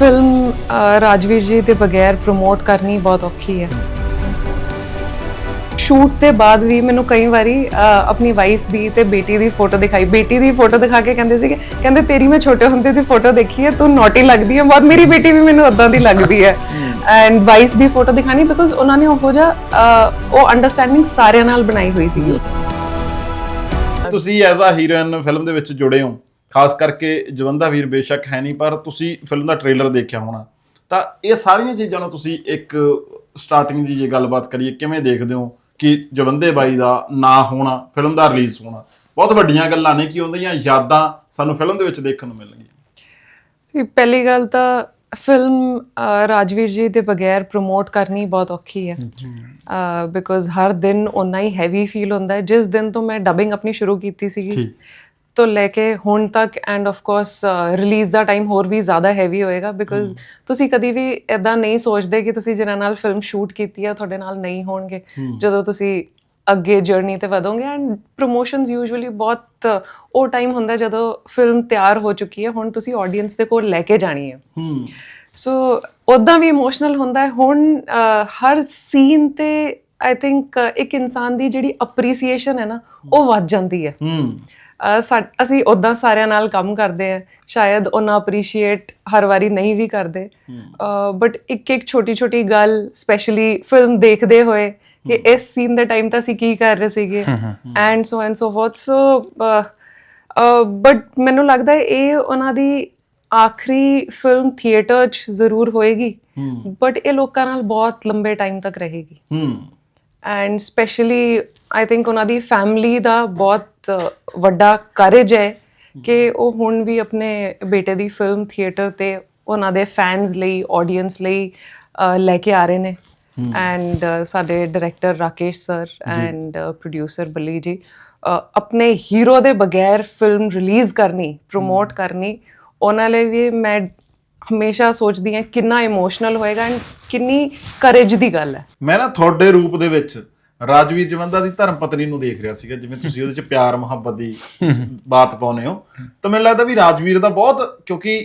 Film Rajveer ਜੀ ਦੇ ਬਗੈਰ ਪ੍ਰਮੋਟ ਕਰਨੀ ਬਹੁਤ ਔਖੀ ਹੈ। ਸ਼ੂਟ ਦੇ ਬਾਅਦ ਵੀ ਮੈਨੂੰ ਕਈ ਵਾਰੀ ਅ, ਆਪਣੀ ਵਾਈਫ ਦੀ ਤੇ ਬੇਟੀ ਦੀ ਫੋਟੋ ਦਿਖਾਈ। ਬੇਟੀ ਦੀ ਫੋਟੋ ਦਿਖਾ ਕੇ ਕਹਿੰਦੇ ਸੀਗੇ ਕਹਿੰਦੇ ਤੇਰੀ ਮੈਂ ਛੋਟੇ ਹੁੰਦੇ ਦੀ ਫੋਟੋ ਦੇਖੀ ਹੈ ਤੂੰ ਨੋਟੀ ਲੱਗਦੀ ਹੈ। ਬਹੁਤ ਮੇਰੀ ਬੇਟੀ ਵੀ ਮੈਨੂੰ ਉਦਾਂ ਦੀ ਲੱਗਦੀ ਹੈ। ਐਂਡ ਵਾਈਫ ਦੀ ਫੋਟੋ ਦਿਖਾਣੀ ਬਿਕੋਜ਼ ਉਹਨਾਂ ਨੇ ਉਹ ਜਿਹਾ ਅ, ਉਹ ਅੰਡਰਸਟੈਂਡਿੰਗ ਸਾਰਿਆਂ ਨਾਲ ਬਣਾਈ ਹੋਈ ਸੀਗੀ। ਤੁਸੀਂ ਐਜ਼ ਅ ਹੀਰੋਇਨ ਫਿਲਮ ਦੇ ਵਿੱਚ ਜੁੜੇ ਹੋ। ਖਾਸ ਕਰਕੇ ਜਵੰਦਾ ਵੀਰ ਬੇਸ਼ੱਕ ਹੈ ਨਹੀਂ ਪਰ ਤੁਸੀਂ ਫਿਲਮ ਦਾ ਟ੍ਰੇਲਰ ਦੇਖਿਆ ਹੋਣਾ। ਤਾਂ ਇਹ ਸਾਰੀਆਂ ਚੀਜ਼ਾਂ ਨੂੰ ਤੁਸੀਂ ਇੱਕ ਸਟਾਰਟਿੰਗ ਦੀ ਜੇ ਗੱਲਬਾਤ ਕਰੀਏ ਕਿਵੇਂ ਦੇਖਦੇ ਹੋ ਕਿ ਜਵੰਦੇ ਬਾਈ ਦਾ ਨਾ ਹੋਣਾ ਫਿਲਮ ਦਾ ਰਿਲੀਜ਼ ਹੋਣਾ? ਬਹੁਤ ਵੱਡੀਆਂ ਗੱਲਾਂ ਨੇ ਕਿ ਉਹਦੀਆਂ ਯਾਦਾਂ ਸਾਨੂੰ ਫਿਲਮ ਦੇ ਵਿੱਚ ਦੇਖਣ ਨੂੰ ਮਿਲਣਗੀਆਂ? ਸੀ ਪਹਿਲੀ ਗੱਲ ਤਾਂ ਫਿਲਮ ਰਾਜਵੀਰ ਜੀ ਦੇ ਬਗੈਰ ਪ੍ਰਮੋਟ ਕਰਨੀ ਬਹੁਤ ਔਖੀ ਹੈ। ਬਿਕੋਜ਼ ਹਰ ਦਿਨ ਉਨਾ ਹੀ ਹੈਵੀ ਫੀਲ ਹੁੰਦਾ ਹੈ। ਜਿਸ ਦਿਨ ਤੋਂ ਮੈਂ ਡਬਿੰਗ ਆਪਣੀ ਸ਼ੁਰੂ ਕੀਤੀ ਸੀਗੀ। ਤੋਂ ਲੈ ਕੇ ਹੁਣ ਤੱਕ ਐਂਡ ਆਫ ਕੋਰਸ ਰਿਲੀਜ਼ ਦਾ ਟਾਈਮ ਹੋਰ ਵੀ ਜ਼ਿਆਦਾ ਹੈਵੀ ਹੋਏਗਾ ਬਿਕੋਜ਼ ਤੁਸੀਂ ਕਦੀ ਵੀ ਇਦਾਂ ਨਹੀਂ ਸੋਚਦੇ ਕਿ ਤੁਸੀਂ ਜਿਨ੍ਹਾਂ ਨਾਲ ਫਿਲਮ ਸ਼ੂਟ ਕੀਤੀ ਹੈ ਤੁਹਾਡੇ ਨਾਲ ਨਹੀਂ ਹੋਣਗੇ। ਜਦੋਂ ਤੁਸੀਂ ਅੱਗੇ ਜਰਨੀ ਤੇ ਵਧੋਗੇ ਐਂਡ ਪ੍ਰੋਮੋਸ਼ਨਸ ਯੂਜੂਅਲੀ ਬਹੁਤ ਉਹ ਟਾਈਮ ਹੁੰਦਾ ਜਦੋਂ ਫਿਲਮ ਤਿਆਰ ਹੋ ਚੁੱਕੀ ਹੈ ਹੁਣ ਤੁਸੀਂ ਆਡੀਅנס ਦੇ ਕੋਲ ਲੈ ਕੇ ਜਾਣੀ ਹੈ। ਸੋ ਉਦਾਂ ਵੀ ਇਮੋਸ਼ਨਲ ਹੁੰਦਾ ਹੈ। ਹੁਣ ਹਰ ਸੀਨ ਤੇ ਆਈ ਥਿੰਕ ਇੱਕ ਇਨਸਾਨ ਦੀ ਜਿਹੜੀ ਅਪਰੀਸੀਏਸ਼ਨ ਹੈ ਨਾ ਉਹ ਵੱਧ ਜਾਂਦੀ ਹੈ। ਅਸੀਂ ਉਦਾਂ ਸਾਰਿਆਂ ਨਾਲ ਕੰਮ ਕਰਦੇ ਆ। ਸ਼ਾਇਦ ਉਹਨਾਂ ਅਪਰੀਸ਼ੀਏਟ ਹਰ ਵਾਰੀ ਨਹੀਂ ਵੀ ਕਰਦੇ। ਬਟ ਇੱਕ ਇੱਕ ਛੋਟੀ ਛੋਟੀ ਗੱਲ ਸਪੈਸ਼ਲੀ ਫਿਲਮ ਦੇਖਦੇ ਹੋਏ ਕਿ ਇਸ ਸੀਨ ਦੇ ਟਾਈਮ ਤਾਂ ਅਸੀਂ ਕੀ ਕਰ ਰਹੇ ਸੀਗੇ। And so and so forth so but ਮੈਨੂੰ ਲੱਗਦਾ ਹੈ ਇਹ ਉਹਨਾਂ ਦੀ ਆਖਰੀ ਫਿਲਮ ਥੀਏਟਰ 'ਚ ਜ਼ਰੂਰ ਹੋਏਗੀ। ਬਟ ਇਹ ਲੋਕਾਂ ਨਾਲ ਬਹੁਤ ਲੰਬੇ ਟਾਈਮ ਤੱਕ ਰਹੇਗੀ। ਐਂਡ ਸਪੈਸ਼ਲੀ ਆਈ ਥਿੰਕ ਉਹਨਾਂ ਦੀ ਫੈਮਿਲੀ ਦਾ ਬਹੁਤ ਵੱਡਾ ਕਰੇਜ ਹੈ ਕਿ ਉਹ ਹੁਣ ਵੀ ਆਪਣੇ ਬੇਟੇ ਦੀ ਫਿਲਮ ਥੀਏਟਰ ਤੇ ਉਹਨਾਂ ਦੇ ਫੈਨਸ ਲਈ ਆਡੀਅנס ਲਈ ਲੈ ਕੇ ਆ ਰਹੇ ਨੇ। ਐਂਡ ਸਾਡੇ director Rakesh sir and producer Balli ji ਆਪਣੇ ਹੀਰੋ ਦੇ ਬਗੈਰ ਫਿਲਮ ਰਿਲੀਜ਼ ਕਰਨੀ ਪ੍ਰੋਮੋਟ ਕਰਨੀ ਉਹਨਾਂ ਲਈ ਵੀ ਮੈਂ ਹਮੇਸ਼ਾ ਸੋਚਦੀ ਹਾਂ ਕਿੰਨਾ ਇਮੋਸ਼ਨਲ ਹੋਏਗਾ ਐਂਡ ਕਿੰਨੀ ਕਰੇਜ ਦੀ ਗੱਲ ਹੈ। ਮੈਂ ਨਾ ਤੁਹਾਡੇ ਰੂਪ ਦੇ ਵਿੱਚ ਰਾਜਵੀਰ ਜਵੰਦਾ ਦੀ ਧਰਮ ਪਤਨੀ ਨੂੰ ਦੇਖ ਰਿਹਾ ਸੀਗਾ ਜਿਵੇਂ ਤੁਸੀਂ ਉਹਦੇ ਚ ਪਿਆਰ ਮੁਹੱਬਤ ਦੀ ਬਾਤ ਪਾਉਨੇ ਹੋ। ਤਾਂ ਮੈਨੂੰ ਲੱਗਦਾ ਵੀ ਰਾਜਵੀਰ ਦਾ ਬਹੁਤ ਕਿਉਂਕਿ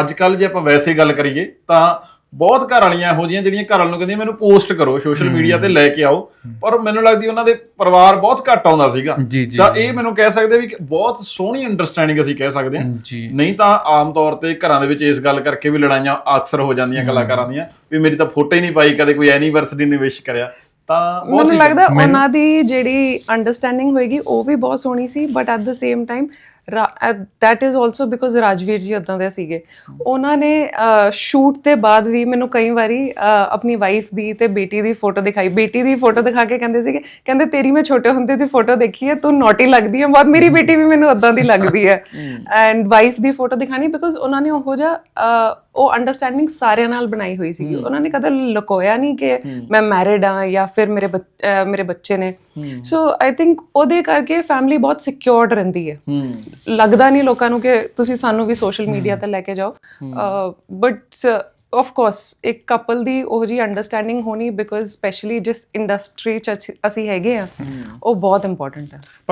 ਅੱਜ ਕੱਲ ਜੇ ਆਪਾਂ ਵੈਸੇ ਗੱਲ ਕਰੀਏ ਤਾਂ ਬਹੁਤ ਘਰ ਵਾਲੀਆਂ ਇਹੋ ਜਿਹੀਆਂ ਜਿਹੜੀਆਂ ਘਰ ਵਾਲਿਆਂ ਨੂੰ ਕਹਿੰਦੀਆਂ ਮੈਨੂੰ ਪੋਸਟ ਕਰੋ ਸੋਸ਼ਲ ਮੀਡੀਆ ਤੇ ਲੈ ਕੇ ਆਓ। ਪਰ ਮੈਨੂੰ ਲੱਗਦੀ ਉਹਨਾਂ ਦੇ ਪਰਿਵਾਰ ਬਹੁਤ ਘੱਟ ਆਉਂਦਾ ਸੀਗਾ। ਤਾਂ ਇਹ ਮੈਨੂੰ ਕਹਿ ਸਕਦੇ ਵੀ ਬਹੁਤ ਸੋਹਣੀ ਅੰਡਰਸਟੈਂਡਿੰਗ ਅਸੀਂ ਕਹਿ ਸਕਦੇ ਹਾਂ। ਨਹੀਂ ਤਾਂ ਆਮ ਤੌਰ ਤੇ ਘਰਾਂ ਦੇ ਵਿੱਚ ਇਸ ਗੱਲ ਕਰਕੇ ਵੀ ਲੜਾਈਆਂ ਅਕਸਰ ਹੋ ਜਾਂਦੀਆਂ ਕਲਾਕਾਰਾਂ ਦੀਆਂ ਵੀ ਮੇਰੀ ਤਾਂ ਫੋਟੋ ਹੀ ਨਹੀਂ ਪਾਈ ਕਦੇ ਕੋਈ ਐਨੀਵਰਸਰੀ ਨਹੀਂ ਵਿਸ਼ ਕਰਿਆ। ਤਾਂ ਮੈਨੂੰ ਲੱਗਦਾ ਉਹਨਾਂ ਦੀ ਜਿਹੜੀ ਅੰਡਰਸਟੈਂਡਿੰਗ ਹੋਏਗੀ ਉਹ ਵੀ ਬਹੁਤ ਸੋਹਣੀ ਸੀ but at the same time that is also because Rajveer ji ਉਦਾਂ ਦੇ ਸੀਗੇ। ਉਹਨਾਂ ਨੇ ਸ਼ੂਟ ਦੇ ਬਾਅਦ ਵੀ ਮੈਨੂੰ ਕਈ ਵਾਰੀ ਆਪਣੀ ਵਾਈਫ ਦੀ ਤੇ ਬੇਟੀ ਦੀ ਫੋਟੋ ਦਿਖਾਈ। ਬੇਟੀ ਦੀ ਫੋਟੋ ਦਿਖਾ ਕੇ ਕਹਿੰਦੇ ਸੀਗੇ ਕਹਿੰਦੇ ਤੇਰੀ ਮੈਂ ਛੋਟੇ ਹੁੰਦੇ ਦੀ ਫੋਟੋ ਦੇਖੀ ਹੈ ਤੂੰ ਨੋਟੀ ਲੱਗਦੀ ਹੈ। ਬਹੁਤ ਮੇਰੀ ਬੇਟੀ ਵੀ ਮੈਨੂੰ ਉਦਾਂ ਦੀ ਲੱਗਦੀ ਹੈ। ਐਂਡ ਵਾਈਫ ਦੀ ਫੋਟੋ ਦਿਖਾਣੀ ਬਿਕੋਜ਼ ਉਹਨਾਂ ਨੇ ਉਹ ਜਿਹਾ ਉਹ ਅੰਡਰਸਟੈਂਡਿੰਗ ਸਾਰਿਆਂ ਨਾਲ ਬਣਾਈ ਹੋਈ ਸੀਗੀ। ਉਹਨਾਂ ਨੇ ਕਦੇ ਲੁਕੋਇਆ ਨਹੀਂ ਕਿ ਮੈਂ ਮੈਰਿਡ ਆ ਜਾਂ ਫਿਰ ਮੇਰੇ ਮੇਰੇ ਬੱਚੇ ਨੇ। ਸੋ ਆਈ ਥਿੰਕ ਉਹਦੇ ਕਰਕੇ ਫੈਮਿਲੀ ਬਹੁਤ ਸਿਕਿਉਰਡ ਰਹਿੰਦੀ ਹੂੰ। ਲੱਗਦਾ ਨਹੀਂ ਲੋਕਾਂ ਨੂੰ ਕਿ ਤੁਸੀਂ ਸਾਨੂੰ ਵੀ ਸੋਸ਼ਲ ਮੀਡੀਆ ਤੇ ਲੈ ਕੇ ਜਾਓ। ਬਟ ਆਫ ਕੋਰਸ ਇੱਕ ਕਪਲ ਦੀ ਉਹ ਜੀ ਅੰਡਰਸਟੈਂਡਿੰਗ ਹੋਣੀ ਬਿਕੋਜ਼ ਸਪੈਸ਼ਲੀ ਜਿਸ ਇੰਡਸਟਰੀ ਚ ਅਸੀਂ- ਅਸੀਂ ਹੈਗੇ ਆ ਉਹ ਬਹੁਤ ਇੰਪੋਰਟੈਂਟ ਹੈ